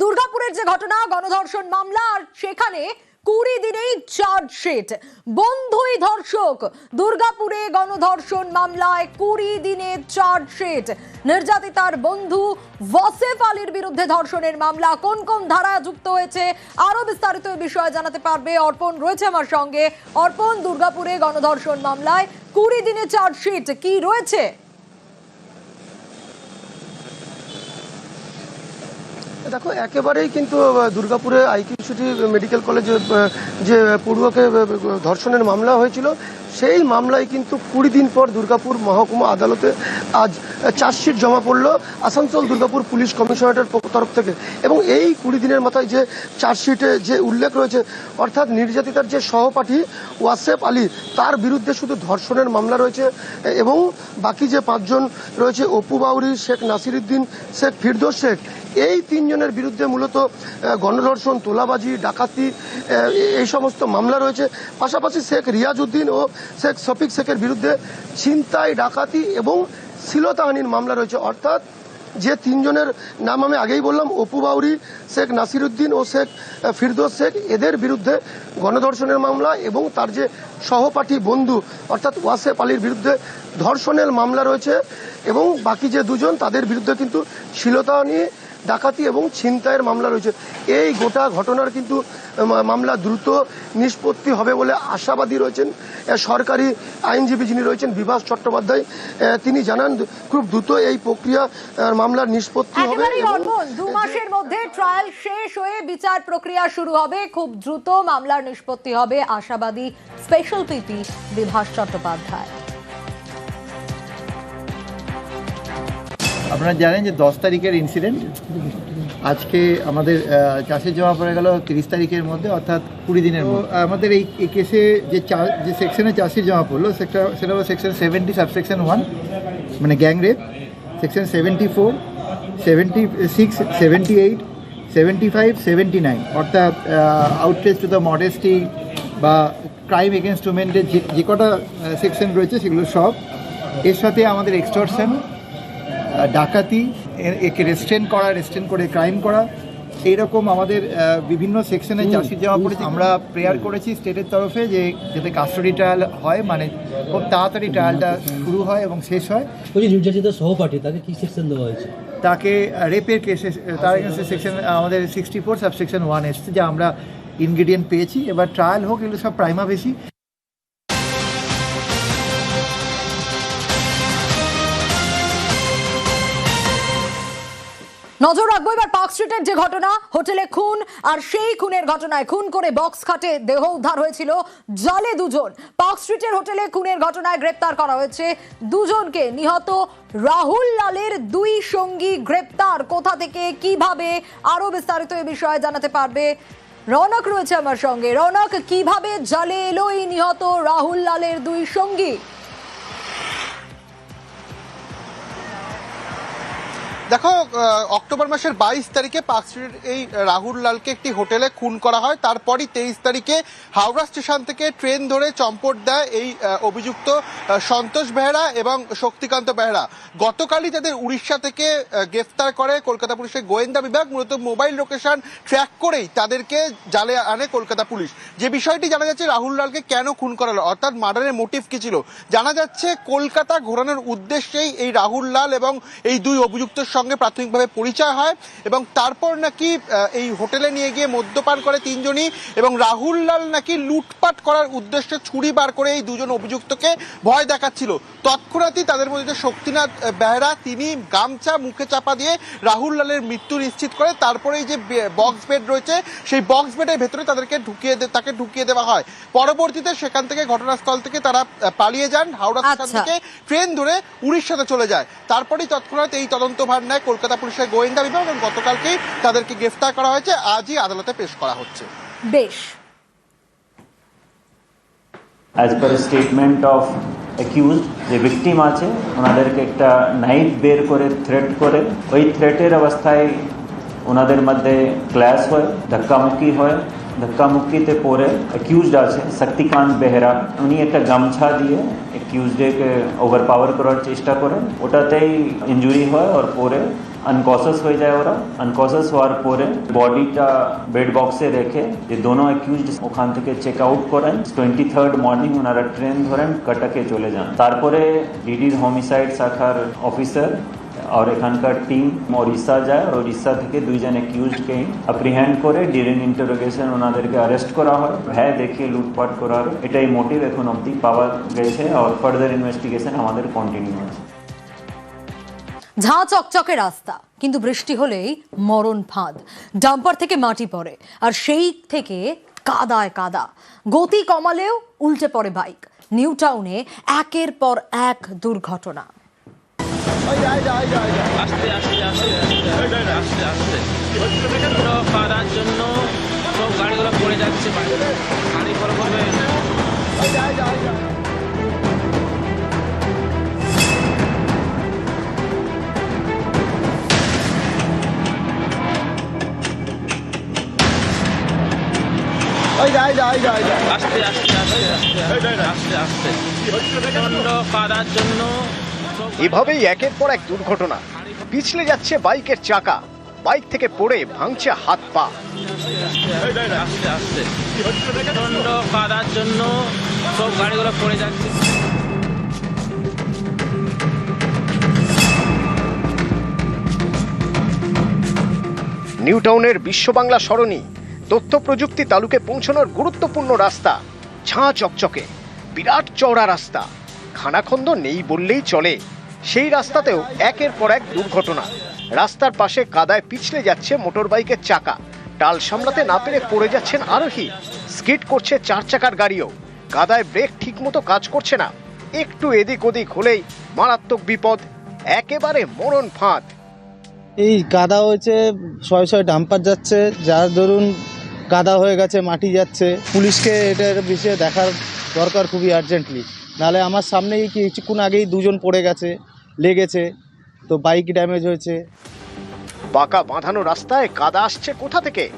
দুর্গাপুরের যে ঘটনা, গণধর্ষণ মামলা, আর সেখানে কুড়ি দিনেই চার্জশিট। বন্ধুই ধর্ষক, দুর্গাপুরে গণধর্ষণ মামলায় কুড়ি দিনে চার্জশিট। নির্যাতিতার বন্ধু ওয়াসেফ আলীর বিরুদ্ধে ধর্ষণের মামলা। কোন কোন ধারা যুক্ত হয়েছে আরও বিস্তারিত বিষয়ে জানাতে পারবে অর্পণ রয়েছে আমার সঙ্গে। অর্পণ, দুর্গাপুরে গণধর্ষণ মামলায় কুড়ি দিনে চার্জশিট কি রয়েছে? দেখো একেবারেই কিন্তু দুর্গাপুরে আইকিউ সিটি মেডিকেল কলেজে যে পড়ুয়াকে ধর্ষণের মামলা হয়েছিল সেই মামলায় কিন্তু কুড়ি দিন পর দুর্গাপুর মহকুমা আদালতে আজ চার্জশিট জমা পড়ল আসানসোল দুর্গাপুর পুলিশ কমিশনারেটের তরফ থেকে। এবং এই কুড়ি দিনের মাথায় যে চার্জশিটে যে উল্লেখ রয়েছে, অর্থাৎ নির্যাতিতার যে সহপাঠী ওয়াসেফ আলী, তার বিরুদ্ধে শুধু ধর্ষণের মামলা রয়েছে। এবং বাকি যে পাঁচজন রয়েছে, অপু বাউরি, শেখ নাসিরুদ্দিন, শেখ ফিরদোস শেখ, এই তিনজনের বিরুদ্ধে মূলত গণধর্ষণ, তোলাবাজি, ডাকাতি এই সমস্ত মামলা রয়েছে। পাশাপাশি শেখ রিয়াজউদ্দিন ও শেখ শফিক শেখের বিরুদ্ধে ছিনতাই, ডাকাতি এবং শ্লীলতাহানির মামলা রয়েছে। অর্থাৎ যে তিনজনের নাম আমি আগেই বললাম, অপু বাউরি, শেখ নাসিরুদ্দিন ও শেখ ফিরদোস শেখ, এদের বিরুদ্ধে গণধর্ষণের মামলা এবং তার যে সহপাঠী বন্ধু, অর্থাৎ ওয়াসেফ আলীর বিরুদ্ধে ধর্ষণের মামলা রয়েছে এবং বাকি যে দুজন, তাদের বিরুদ্ধে কিন্তু শ্লীলতাহানি ডাকাতি এবং ছিনতাইয়ের মামলা রয়েছে। এই গোটা ঘটনার কিন্তু মামলা দ্রুত নিষ্পত্তি হবে বলে আশাবাদী রয়েছেন। সরকারি আইনজীবী যিনি রয়েছেন বিভাস চট্টোপাধ্যায় তিনি জানান খুব দ্রুত এই প্রক্রিয়া মামলার নিষ্পত্তি হবে দু মাসের মধ্যে ট্রায়াল শেষ হয়ে বিচার প্রক্রিয়া শুরু হবে। খুব দ্রুত মামলার নিষ্পত্তি হবে আশাবাদী স্পেশাল পিপি বিভাস চট্টোপাধ্যায়। আপনারা জানেন যে দশ তারিখের ইনসিডেন্ট আজকে আমাদের চাষের জমা পড়ে গেল তিরিশ তারিখের মধ্যে অর্থাৎ কুড়ি দিনের মধ্যে। আমাদের এই কেসে যে চা- যে সেকশনে চাষির জমা পড়ল সেটা সেটা হলো সেকশন সেভেন্টি সাবসেকশন ওয়ান মানে gang rape section seventy four seventy six seventy eight seventy five seventy nine অর্থাৎ আউটরেজ টু দ্য মডেস্টি বা ক্রাইম এগেনস্ট উমেনদের যে যে কটা সেকশন রয়েছে সেগুলো সব। এর সাথে আমাদের এক্সটর্শন ডাকাতি একে রেস্ট্রেন করা রেস্ট্রেন করে ক্রাইম করা এইরকম আমাদের বিভিন্ন সেকশনে চাষির জমা পড়েছে। আমরা প্রেয়ার করেছি স্টেটের তরফে যে যাতে কাস্টডি ট্রায়াল হয় মানে খুব তাড়াতাড়ি ট্রায়ালটা শুরু হয় এবং শেষ হয়। ওই যে নির্যাতিত সহপাঠী তাকে কি সেকশন দেওয়া হয়েছে? তাকে রেপের কেসে তার সেকশন আমাদের সিক্সটি ফোর সাবসেকশন ওয়ান এসছে যা আমরা ইনগ্রিডিয়েন্ট পেয়েছি। এবার ট্রায়াল হোক এগুলো সব প্রাইমা বেশি নজর রাখব এবার পার্ক স্ট্রিটের যে ঘটনা, হোটেলে খুন আর সেই খুনের ঘটনায় খুন করে বক্স খাটে দেহ উদ্ধার হয়েছিল জলে দুজন। পার্ক স্ট্রিটের হোটেলে খুনের ঘটনায় গ্রেপ্তার করা হয়েছে দুজনকে। নিহত রাহুল লালের দুই সঙ্গী গ্রেপ্তার। কোথা থেকে, কীভাবে আরও বিস্তারিত এ বিষয়ে জানাতে পারবে রৌনক রয়েছে আমার সঙ্গে। রৌনক, কীভাবে জলে এলো এই নিহত রাহুল লালের দুই সঙ্গী? দেখো অক্টোবর মাসের বাইশ তারিখে পার্ক স্ট্রিটের এই রাহুল লালকে একটি হোটেলে খুন করা হয়। তারপরই তেইশ তারিখে হাওড়া স্টেশন থেকে ট্রেন ধরে চম্পট দেয় এই অভিযুক্ত সন্তোষ বেহরা এবং শক্তিকান্ত বেহরা। গতকালই তাদের উড়িষ্যা থেকে গ্রেফতার করে কলকাতা পুলিশের গোয়েন্দা বিভাগ। মূলত মোবাইল লোকেশন ট্র্যাক করেই তাদেরকে জালে আনে কলকাতা পুলিশ। যে বিষয়টি জানা যাচ্ছে, রাহুল লালকে কেন খুন করা হলো অর্থাৎ মার্ডারের মোটিভ কি ছিল? জানা যাচ্ছে, কলকাতা ঘোরানোর উদ্দেশ্যেই এই রাহুল লাল এবং এই দুই অভিযুক্তের সঙ্গে প্রাথমিকভাবে পরিচয় হয় এবং তারপর নাকি এই হোটেলে নিয়ে গিয়ে মদ্যপান করে তিনজনই এবং রাহুল লাল নাকি লুটপাট করার উদ্দেশ্যে ছুরি বার করে এই দুজন অভিযুক্তকে ভয় দেখাচ্ছিল। তৎক্ষণাৎই তাদের মধ্যে শক্তিনাথ বেহরা তিনি গামছা মুখে চাপা দিয়ে রাহুল লালের মৃত্যু নিশ্চিত করে তারপরে এই যে বক্স বেড রয়েছে সেই বক্স বেডের ভেতরে তাদেরকে ঢুকিয়ে তাকে ঢুকিয়ে দেওয়া হয়। পরবর্তীতে সেখান থেকে ঘটনাস্থল থেকে তারা পালিয়ে যান হাওড়া স্টেশন আচ্ছা। থেকে ট্রেন ধরে উড়িষ্যাতে চলে যায়। তারপরেই তৎক্ষণাৎ এই তদন্ত ভার কলকাতা পুলিশের গোয়েন্দা বিভাগ এবং গতকালকেই তাদেরকে গ্রেফতার করা হয়েছে। আজই আদালতে পেশ করা হচ্ছে। বেশ। As per statement of accused যে ভিকটিম আছে ওনাদেরকে একটা নাইফ বের করে থ্রেট করে। ওই থ্রেটের অবস্থায় ওনাদের মধ্যে ক্ল্যাশ হয় ধাক্কামুক্কি হয়। ধাক্কামুক্কিতে পরে অ্যাকিউজড আছে শক্তিকান্ত বেহরা উনি একটা গামছা দিয়ে অ্যাকিউজডেকে ওভার পাওয়ার করার চেষ্টা করেন ওটাতেই ইঞ্জুরি হয় আর পরে আনকসিয়াস হয়ে যায় ওরা আনকসিয়াস হওয়ার পরে বডিটা বেড বক্সে রেখে যে দোনো অ্যাকিউজড ওখান থেকে চেক আউট করেন টোয়েন্টি থার্ড মর্নিং ওনারা ট্রেন ধরেন কটাকে চলে যান তারপরে ডিডির হোমিসাইড শাখার অফিসার আর এখানকার টিম ওড়িশা যায় ওড়িশা থেকে দুইজন অ্যাকিউজডকে অ্যাপ্রিহ্যান্ড করে ডিউরিং ইন্টারোগেশন ওনাদেরকে অ্যারেস্ট করা হয় ভয় দেখিয়ে লুটপাট করা এটাই মোটিভ এখন অবধি পাওয়া গেছে আর ফার্দার ইনভেস্টিগেশন আমাদের কন্টিনিউ আছে ঝাঁ চকচকে রাস্তা কিন্তু বৃষ্টি হলেই মরণ ফাঁদ ডাম্পার থেকে মাটি পড়ে আর সেই থেকে কাদায় কাদা গতি কমালেও উল্টে পড়ে বাইক নিউ টাউনে একের পর এক দুর্ঘটনা আস্তে আস্তে আস্তে আস্তে আস্তে কাদার জন্য সব গাড়িগুলো পড়ে যাচ্ছে গাড়ি পরে পড়বে আস্তে আস্তে আস্তে আস্তে আস্তে আস্তে। প্রচণ্ড কাদার জন্য এভাবেই একের পর এক দুর্ঘটনা। পিছলে যাচ্ছে বাইকের চাকা। বাইক থেকে পড়ে ভাঙছে হাত পা। নিউ টাউনের বিশ্ববাংলা সরণি, তথ্য প্রযুক্তি তালুকে পৌঁছানোর গুরুত্বপূর্ণ রাস্তা। ঝাঁ চকচকে। বিরাট চওড়া রাস্তা। খানাখন্দ নেই বললেই চলে। সেই রাস্তাতেও একের পর এক দুর্ঘটনা। রাস্তার পাশে কাদায় পিছলে যাচ্ছে মোটরবাইকের চাকা। টাল সামলাতে না পেরে পড়ে যাচ্ছেন আরোহী। স্কিড করছে চার চাকার গাড়িও। কাদায় ব্রেক ঠিকমতো কাজ করছে না। একটু এদিক ওদিক হলেই মারাত্মক বিপদ। একেবারে মরণ ফাঁদ। এই কাদা হয়েছে, শয়ে শয়ে ডাম্পার যাচ্ছে। যার ধরুন কাদা হয়ে গেছে, মাটি যাচ্ছে। পুলিশকে এটার বিষয়ে দেখার দরকার খুবই আর্জেন্টলি নাহলে আমার সামনেই কিছুক্ষণ আগেই দুজন পড়ে গেছে। লেগেছে, তো বাইক ড্যামেজ হয়েছে। বাঁকা বাঁধানো রাস্তায় কাদা আসছে কোথা থেকে?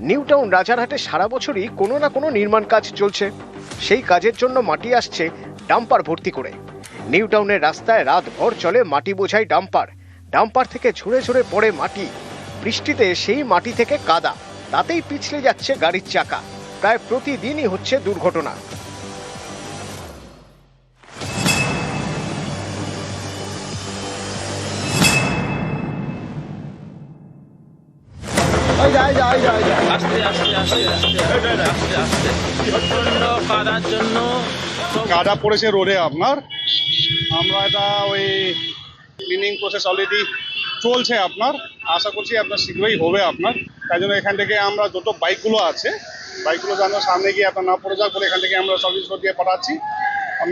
নিউ টাউন রাজারহাটে সারা বছরই কোনো না কোনো নির্মাণ কাজ চলছে। সেই কাজের জন্য মাটি আসছে ডাম্পার ভর্তি করে। নিউ টাউনের রাস্তায় রাত ভর চলে মাটি বোঝাই ডাম্পার। ডাম্পার থেকে ঝরে ঝরে পড়ে মাটি। বৃষ্টিতে সেই মাটি থেকে কাদা। তাতেই পিছলে যাচ্ছে গাড়ির চাকা। প্রায় প্রতিদিনই হচ্ছে দুর্ঘটনা। জন্য কাদা পড়েছে রোডে আপনার? আমরা এটা ওই ক্লিনিং প্রসেস অলরেডি চলছে আপনার। আশা করছি আপনার শীঘ্রই হবে আপনার। তাই জন্য এখান থেকে আমরা যত বাইকগুলো আছে বাইকগুলো যেন সামনে গিয়ে আপনার না পড়ে যাক বলে এখান থেকে আমরা সার্ভিস দিয়ে পাঠাচ্ছি।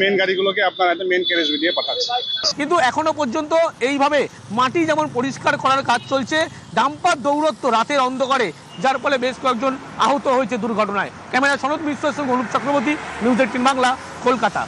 মেন গাড়িগুলোকে আপনার একটা মেন ক্যারেজ দিয়ে পাঠাচ্ছি। কিন্তু এখনও পর্যন্ত এইভাবে মাটি যেমন পরিষ্কার করার কাজ চলছে ডাম্পার দৌরত্ব রাতের অন্ধকারে যার ফলে বেশ কয়েকজন আহত হয়েছে দুর্ঘটনায়। ক্যামেরা সনদ মিশ্রের সঙ্গে অনুপ চক্রবর্তী নিউজ এইটিন বাংলা কলকাতা।